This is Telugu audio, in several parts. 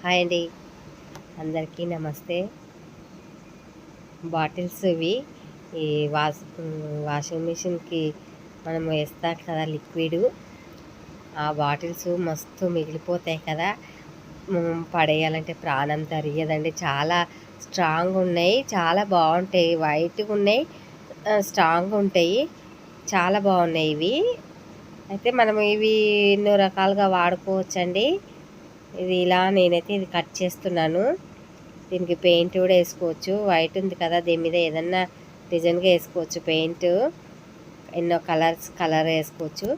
హాయ్ అండి. అందరికీ నమస్తే. బాటిల్స్ ఇవి. ఈ వాష్ వాషింగ్ మిషన్కి మనం వేస్తాం కదా లిక్విడ్. ఆ బాటిల్స్ మస్తు మిగిలిపోతాయి కదా. మనం పడేయాలంటే ప్రాణం తరియదండి చాలా స్ట్రాంగ్ ఉన్నాయి. చాలా బాగుంటాయి. వైట్గా ఉన్నాయి. స్ట్రాంగ్ ఉంటాయి. చాలా బాగున్నాయి ఇవి. అయితే మనం ఇవి ఎన్నో రకాలుగా వాడుకోవచ్చండి. ఇది ఇలా నేనైతే ఇది కట్ చేస్తున్నాను. దీనికి పెయింట్ కూడా వేసుకోవచ్చు. వైట్ ఉంది కదా దీని మీద ఏదన్నా డిజైన్గా వేసుకోవచ్చు పెయింట్. ఎన్నో కలర్స్ కలర్ వేసుకోవచ్చు.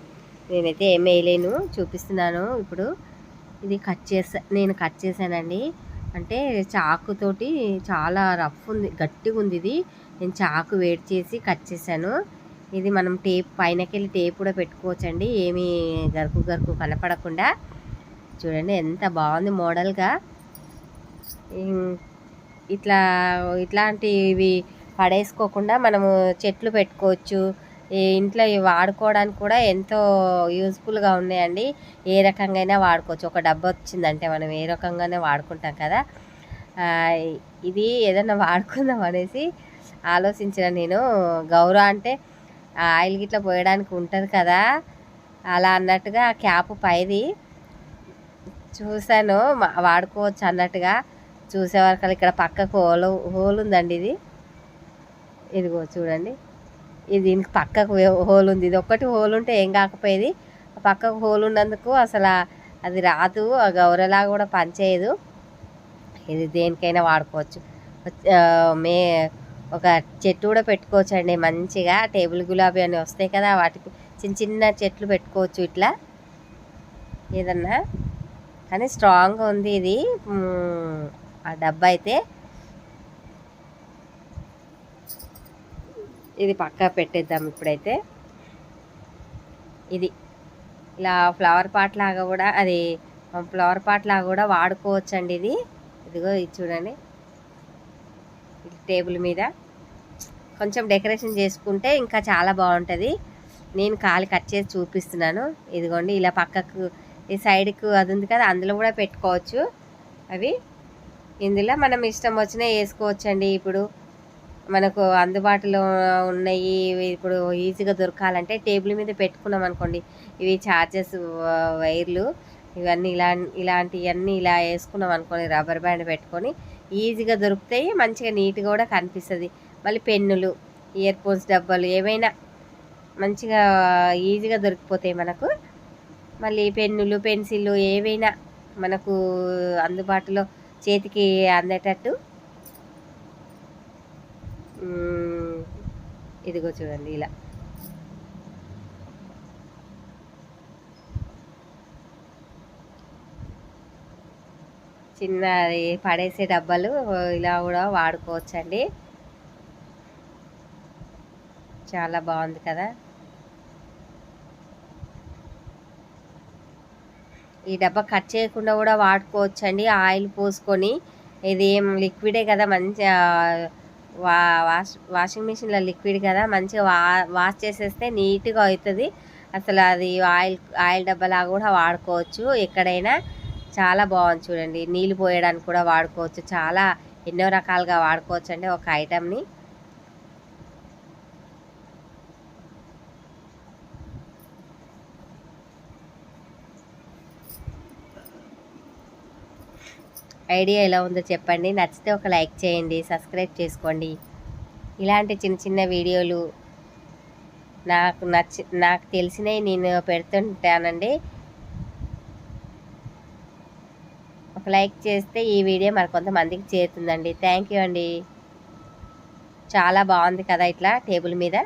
నేనైతే ఏం వేయలేను చూపిస్తున్నాను ఇప్పుడు. ఇది కట్ చేసా నేను కట్ చేశానండి. అంటే చాకుతోటి చాలా రఫ్ ఉంది గట్టిగా ఉంది ఇది. నేను చాకు వేడి చేసి కట్ చేశాను. ఇది మనం టేప్ పైనకెళ్ళి టేప్ కూడా పెట్టుకోవచ్చండి. ఏమీ గరుకు గరుకు కనపడకుండా. చూడండి ఎంత బాగుంది మోడల్గా. ఇట్లా ఇట్లాంటివి పడేసుకోకుండా మనము చెట్లు పెట్టుకోవచ్చు. ఇంట్లో వాడుకోవడానికి కూడా ఎంతో యూజ్ఫుల్గా ఉన్నాయండి. ఏ రకంగా వాడుకోవచ్చు. ఒక డబ్బా వచ్చిందంటే మనం ఏ రకంగానే వాడుకుంటాం కదా. ఇది ఏదన్నా వాడుకుందాం అనేసి ఆలోచించిన నేను. గౌరవ అంటే ఆయిల్ గిట్లా పోయడానికి ఉంటుంది కదా. అలా అన్నట్టుగా క్యాప్ పైది చూశాను వాడుకోవచ్చు అన్నట్టుగా. చూసేవారు ఇక్కడ పక్కకు హోల్ హోల్ ఉందండి ఇది. ఇదిగో చూడండి. ఇది దీనికి పక్కకు హోల్ ఉంది. ఇది ఒక్కటి హోల్ ఉంటే ఏం కాకపోయేది. పక్కకు హోల్ ఉన్నందుకు అసలు అది రాదు. ఆ గౌరలా కూడా పనిచేయదు. ఇది దేనికైనా వాడుకోవచ్చు. మే ఒక చెట్టు కూడా పెట్టుకోవచ్చు అండి మంచిగా. టేబుల్ గులాబీ అని వస్తాయి కదా వాటికి చిన్న చిన్న చెట్లు పెట్టుకోవచ్చు ఇట్లా. ఏదన్నా? కానీ స్ట్రాంగ్గా ఉంది ఇది. ఆ డబ్బా అయితే ఇది పక్కా పెట్టేద్దాం ఇప్పుడైతే. ఇది ఇలా ఫ్లవర్ పాట్ లాగా కూడా అది ఫ్లవర్ పాట్ లాగా కూడా వాడుకోవచ్చు అండి ఇది. ఇదిగో ఇది చూడండి. టేబుల్ మీద. కొంచెం డెకరేషన్ చేసుకుంటే ఇంకా చాలా బాగుంటుంది. నేను కాలు కట్ చేసి చూపిస్తున్నాను. ఇదిగోండి ఇలా పక్కకు ఈ సైడ్కు అది ఉంది కదా అందులో కూడా పెట్టుకోవచ్చు. అవి ఇందులో మనం ఇష్టం వచ్చినా వేసుకోవచ్చండి. ఇప్పుడు మనకు అందుబాటులో ఉన్నాయి ఇప్పుడు ఈజీగా దొరకాలంటే టేబుల్ మీద పెట్టుకున్నాం అనుకోండి. ఇవి చార్జెస్ వైర్లు ఇవన్నీ ఇలా ఇలాంటివన్నీ ఇలా వేసుకున్నాం అనుకోండి రబ్బర్ బ్యాండ్ పెట్టుకొని ఈజీగా దొరుకుతాయి మంచిగా నీట్గా కూడా కనిపిస్తుంది. మళ్ళీ పెన్నులు ఇయర్ ఫోన్స్ డబ్బాలు ఏవైనా మంచిగా ఈజీగా దొరికిపోతాయి మనకు. మళ్ళీ పెన్నులు పెన్సిళ్ళు ఏవైనా మనకు అందుబాటులో చేతికి అందేటట్టు. ఇదిగో చూడండి ఇలా. చిన్న పడేసే డబ్బాలు ఇలా కూడా వాడుకోవచ్చండి. చాలా బాగుంది కదా. ఈ డబ్బా కట్ చేయకుండా కూడా వాడుకోవచ్చు అండి ఆయిల్ పోసుకొని ఇది ఏం లిక్విడే కదా మంచిగా వా వాష్ వాషింగ్ మిషన్లో లిక్విడ్ కదా మంచిగా వా వాష్ చేసేస్తే నీట్గా అవుతుంది. అసలు అది ఆయిల్ ఆయిల్ డబ్బాలా కూడా వాడుకోవచ్చు. ఎక్కడైనా చాలా బాగుంది చూడండి. నీళ్ళు పోయడానికి కూడా వాడుకోవచ్చు. చాలా ఎన్నో రకాలుగా వాడుకోవచ్చు అండి ఒక ఐటమ్ని ఐడియా ఎలా ఉందో చెప్పండి. నచ్చితే ఒక లైక్ చేయండి సబ్స్క్రైబ్ చేసుకోండి. ఇలాంటి చిన్న చిన్న వీడియోలు నాకు నచ్చి నాకు తెలిసినవి నేను పెడుతుంటానండి. ఒక లైక్ చేస్తే ఈ వీడియో మరి కొంతమందికి చేరుతుందండి. థ్యాంక్ యూ అండి. చాలా బాగుంది కదా ఇట్లా టేబుల్ మీద.